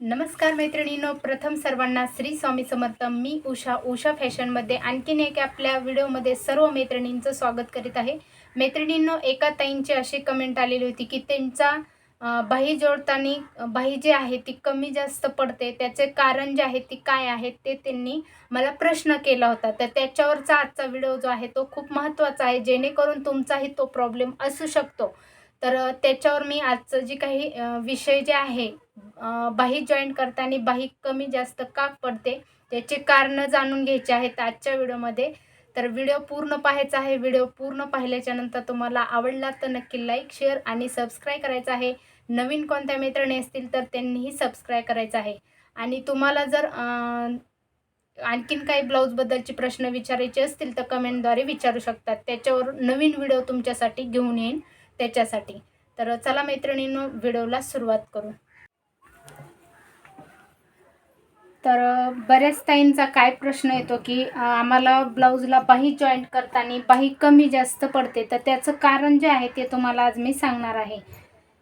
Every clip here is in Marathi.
नमस्कार मैत्रिणींनो प्रथम सर्वांना श्री स्वामी समर्थ. मी उषा उषा फॅशनमध्ये आणखीन एक आपल्या व्हिडिओमध्ये सर्व मैत्रिणींचं स्वागत करीत आहे. मैत्रिणींनो एका ताईंची अशी कमेंट आलेली होती की त्यांचा बाही जोडताना बाही जी आहे ती कमी जास्त पडते. त्याचे कारण जे आहे ती काय आहे ते त्यांनी मला प्रश्न केला होता. तर त्याच्यावरचा आजचा व्हिडिओ जो आहे तो खूप महत्त्वाचा आहे. जेणेकरून तुमचाही तो प्रॉब्लेम असू शकतो. तर त्याच्यावर मी आजचं जे काही विषय जे आहे बाही जॉईन करताना बाही कमी जास्त का पडते त्याचे कारणं जाणून घ्यायचे आहेत आजच्या व्हिडिओमध्ये. तर व्हिडिओ पूर्ण पाहायचा आहे व्हिडिओ पूर्ण पाहिल्याच्यानंतर तुम्हाला आवडला तर नक्की लाईक शेअर आणि सबस्क्राईब करायचं आहे. नवीन कोणत्या मैत्रिणी असतील तर त्यांनीही सबस्क्राईब करायचं आहे. आणि तुम्हाला जर आणखीन काही ब्लाऊजबद्दलचे प्रश्न विचारायचे असतील तर कमेंटद्वारे विचारू शकतात. त्याच्यावर नवीन व्हिडिओ तुमच्यासाठी घेऊन येईन त्याच्यासाठी. तर चला मैत्रिणींनो व्हिडिओला सुरुवात करू. तर बऱ्याच ताईंचा काय प्रश्न येतो की आम्हाला ब्लाऊजला बाही जॉईंट करताना बाही कमी जास्त पडते. तर त्याचं कारण जे आहे ते तुम्हाला आज मी सांगणार आहे.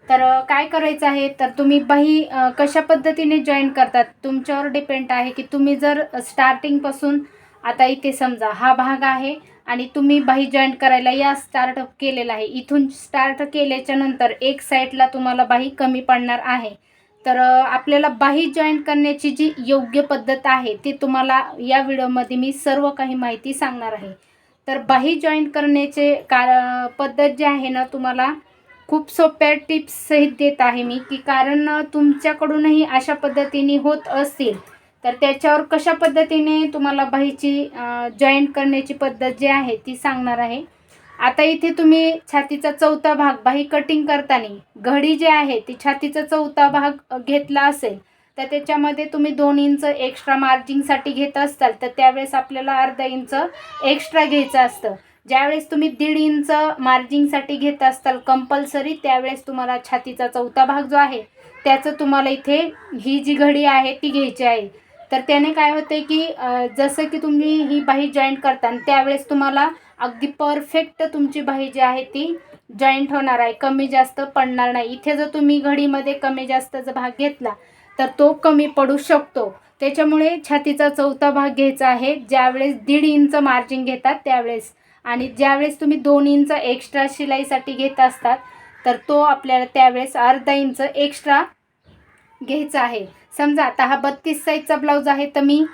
तर काय करायचं आहे? तर तुम्ही बाही कशा पद्धतीने जॉईंट करतात? तुमच्यावर डिपेंड आहे की तुम्ही जर स्टार्टिंगपासून आता इथे समजा हा भाग आहे आणि तुम्ही बाही जॉईंट करायला या स्टार्टअप केलेला आहे. इथून स्टार्ट केल्याच्यानंतर एक साईडला तुम्हाला बाही कमी पडणार आहे. तर आपल्याला बाही जॉईन करण्याची जी योग्य पद्धत आहे ती तुम्हाला या व्हिडिओमध्ये मी सर्व काही माहिती सांगणार आहे. तर बाही जॉईन करण्याचे का पद्धत जी आहे ना तुम्हाला खूप सोप्या टिप्ससहित देत आहे मी की कारण तुमच्याकडूनही अशा पद्धतीने होत असतील तर त्याच्यावर कशा पद्धतीने तुम्हाला बाहीची जॉईंट करण्याची पद्धत जी आहे ती सांगणार आहे. आता इथे तुम्ही छातीचा चौथा भाग बाही कटिंग करताना घडी जी आहे ती छातीचा चौथा भाग घेतला असेल तर त्याच्यामध्ये तुम्ही दोन इंच एक्स्ट्रा मार्जिंगसाठी घेत असताल तर त्यावेळेस आपल्याला अर्धा इंच एक्स्ट्रा घ्यायचं असतं. ज्यावेळेस तुम्ही दीड इंच मार्जिंगसाठी घेत असताल कंपल्सरी त्यावेळेस तुम्हाला छातीचा चौथा भाग जो आहे त्याचं तुम्हाला इथे ही जी घडी आहे ती घ्यायची आहे. तर त्याने काय होते की जसं की तुम्ही ही बाही जॉईंट करता त्यावेळेस तुम्हाला अगदी परफेक्ट तुमची बाही जी आहे ती जॉईंट होणार आहे. कमी जास्त पडणार नाही. इथे जर तुम्ही घडीमध्ये कमी जास्तचा भाग घेतला तर तो कमी पडू शकतो. त्याच्यामुळे छातीचा चौथा भाग घ्यायचा आहे. ज्यावेळेस दीड इंच मार्जिन घेतात त्यावेळेस. आणि ज्यावेळेस तुम्ही दोन इंच एक्स्ट्रा शिलाईसाठी घेत असतात तर तो आपल्याला त्यावेळेस अर्धा इंच एक्स्ट्रा घ्यायचा आहे. समजा आता हा बत्तीस साईजचा ब्लाऊज आहे तर मी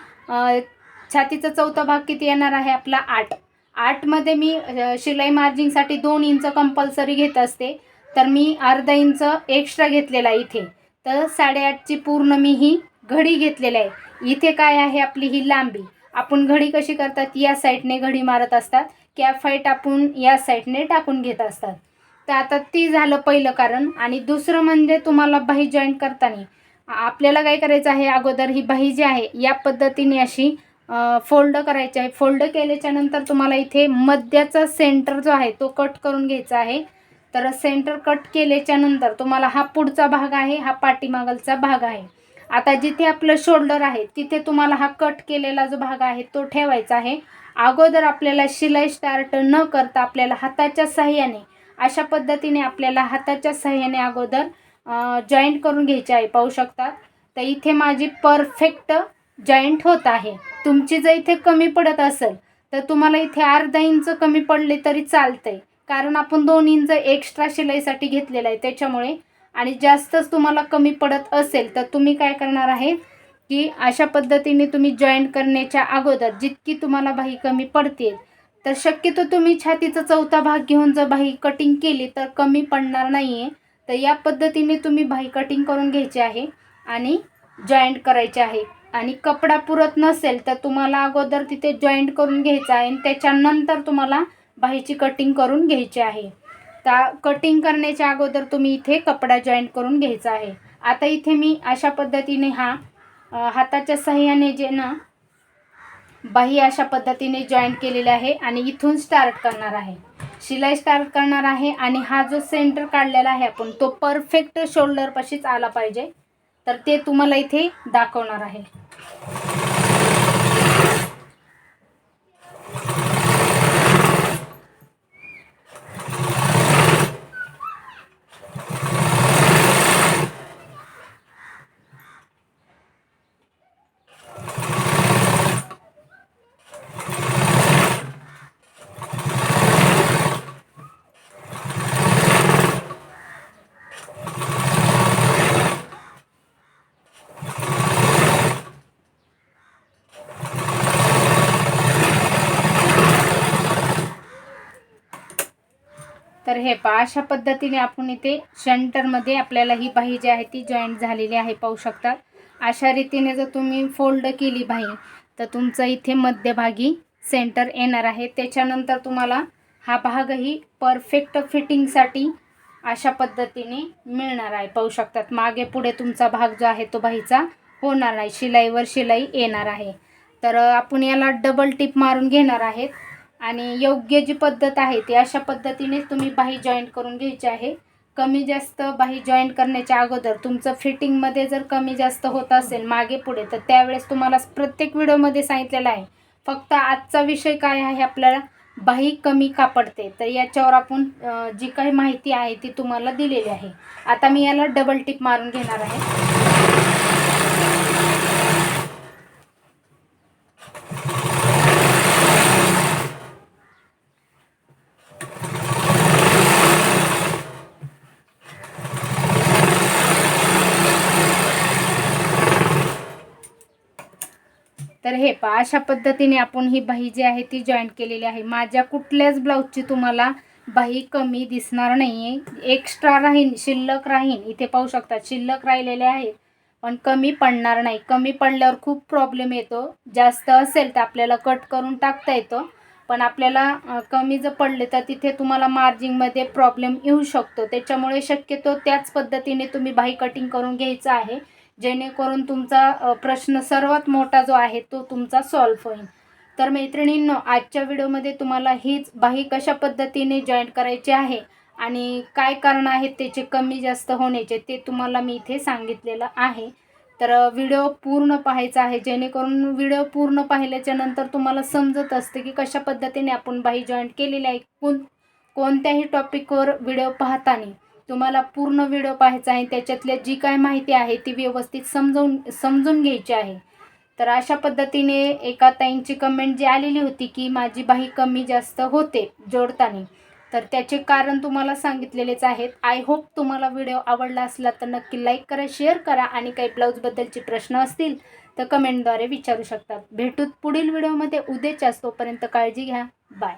छातीचा चौथा भाग किती येणार आहे? आपला आठ. आठमध्ये मी शिलाई मार्जिंगसाठी दोन इंच कंपल्सरी घेत असते. तर मी अर्धा इंच एक्स्ट्रा घेतलेला आहे इथे. तर साडेआठची पूर्ण मी ही घडी घेतलेली आहे. इथे काय आहे आपली ही लांबी? आपण घडी कशी करतात? या साईडने घडी मारत असतात. कॅप फाईट आपण या साईडने टाकून घेत असतात. तर आता ती झालं पहिलं कारण. आणि दुसरं म्हणजे तुम्हाला बाही जॉईंट करताना. आपल्याला काय करायचं आहे? अगोदर ही बाही जी आहे या पद्धतीने अशी फोल्ड करायचे आहे. फोल्ड केल्याच्यानंतर तुम्हाला इथे मध्याचा सेंटर जो आहे तो कट करून घ्यायचा आहे. तर सेंटर कट केल्याच्यानंतर तुम्हाला हा पुढचा भाग आहे हा पाठीमागलचा भाग आहे. आता जिथे आपलं शोल्डर आहे तिथे तुम्हाला हा कट केलेला जो भाग आहे तो ठेवायचा आहे. अगोदर आपल्याला शिलाई स्टार्ट न करता आपल्याला हाताच्या सहाय्याने अशा पद्धतीने आपल्याला हाताच्या सहाय्याने अगोदर जॉईंट करून घ्यायचे आहे. पाहू शकतात. तर इथे माझी परफेक्ट जॉईंट होत आहे. तुमची जर इथे कमी पडत असेल तर तुम्हाला इथे अर्धा इंच कमी पडले तरी चालतंय. कारण आपण दोन इंच एक्स्ट्रा शिलाईसाठी घेतलेलं आहे त्याच्यामुळे. आणि जास्तच तुम्हाला कमी पडत असेल तर तुम्ही काय करणार आहे की अशा पद्धतीने तुम्ही जॉईंट करण्याच्या अगोदर जितकी तुम्हाला बाही कमी पडते तर शक्यतो तुम्ही छातीचा चौथा भाग घेऊन जर बाही कटिंग केली तर कमी पडणार नाही आहे तर या पद्धतीने तुम्ही बाही कटिंग करून घ्यायची आहे आणि जॉईंट करायचे आहे. आणि कपडा पुरत नसेल तर तुम्हाला अगोदर तिथे जॉईंट करून घ्यायचा आहे आणि त्याच्यानंतर तुम्हाला बाहीची कटिंग करून घ्यायची आहे. त्या कटिंग करण्याच्या अगोदर तुम्ही इथे कपडा जॉईंट करून घ्यायचा आहे. आता इथे मी अशा पद्धतीने हा हाताच्या सहाय्याने जे ना बाही अशा पद्धतीने जॉईंट केलेले आहे आणि इथून स्टार्ट करणार आहे. शिलाई स्टार्ट करणार आहे आणि हा जो सेंटर काढलेला आहे आपण तो परफेक्ट शोल्डरपाशीच आला पाहिजे. तर ते तुम्हाला इथे दाखवणार आहे. तर हे पहा अशा पद्धतीने आपण इथे सेंटरमध्ये आपल्याला ही बाही जी आहे ती जॉईंट झालेली आहे पाहू शकतात अशा रीतीने जर तुम्ही फोल्ड केली बाही तर तुमचं इथे मध्यभागी सेंटर येणार आहे. त्याच्यानंतर तुम्हाला हा भागही परफेक्ट फिटिंगसाठी अशा पद्धतीने मिळणार आहे पाहू शकतात. मागे पुढे तुमचा भाग जो आहे तो बाहीचा होणार नाही शिलाईवर शिलाई येणार आहे. तर आपण याला डबल टिप मारून घेणार आहेत. आणि योग्य जी पद्धत आहे ती अशा पद्धतीने तुम्ही बाही जॉईंट करून घ्यायची आहे. कमी जास्त बाही जॉईंट करण्याच्या अगोदर तुमचं फिटिंगमध्ये जर कमी जास्त होत असेल मागे पुढे तर त्यावेळेस तुम्हाला प्रत्येक व्हिडिओमध्ये सांगितलेलं आहे. फक्त आजचा विषय काय आहे आपल्याला? बाही कमी कापडते तर याच्यावर आपण जी काही माहिती आहे ती तुम्हाला दिलेली आहे. आता मी याला डबल टिप मारून घेणार आहे. तर हे पा अशा पद्धतीने आपण ही बाही जी आहे ती जॉईंट केलेली आहे. माझ्या कुठल्याच ब्लाऊजची तुम्हाला बाही कमी दिसणार नाही आहे एक्स्ट्रा राहीन शिल्लक राहीन. इथे पाहू शकता शिल्लक राहिलेले आहेत पण कमी पडणार नाही. कमी पडल्यावर खूप प्रॉब्लेम येतो. जास्त असेल तर आपल्याला कट करून टाकता येतो. पण आपल्याला कमी जर पडले तर तिथे तुम्हाला मार्जिंगमध्ये प्रॉब्लेम येऊ शकतो. त्याच्यामुळे शक्यतो त्याच पद्धतीने तुम्ही बाही कटिंग करून घ्यायचं आहे. जेणेकरून तुमचा प्रश्न सर्वात मोठा जो आहे तो तुमचा सॉल्व्ह होईल. तर मैत्रिणींनो आजच्या व्हिडिओमध्ये तुम्हाला हीच बाही कशा पद्धतीने जॉईंट करायची आहे आणि काय कारण आहेत त्याचे कमी जास्त होण्याचे ते तुम्हाला मी इथे सांगितलेलं आहे. तर व्हिडिओ पूर्ण पाहायचा आहे जेणेकरून व्हिडिओ पूर्ण पाहिल्याच्या नंतर तुम्हाला समजत असते की कशा पद्धतीने आपण बाही जॉईंट केलेली आहे कोण कोणत्याही टॉपिकवर व्हिडिओ पाहताना. तुम्हाला पूर्ण व्हिडिओ पाहायचा आहे. त्याच्यातल्या जी काय माहिती आहे ती व्यवस्थित समजवून समजून घ्यायची आहे. तर अशा पद्धतीने एका ताईंची कमेंट जी आलेली होती की माझी बाही कमी जास्त होते जोडताना. तर त्याचे कारण तुम्हाला सांगितलेलेच आहेत. आय होप तुम्हाला व्हिडिओ आवडला असला तर नक्की लाईक करा शेअर करा आणि काही ब्लाऊजबद्दलचे प्रश्न असतील तर कमेंटद्वारे विचारू शकतात. भेटूत पुढील व्हिडिओमध्ये उद्याच्याच तोपर्यंत काळजी घ्या. बाय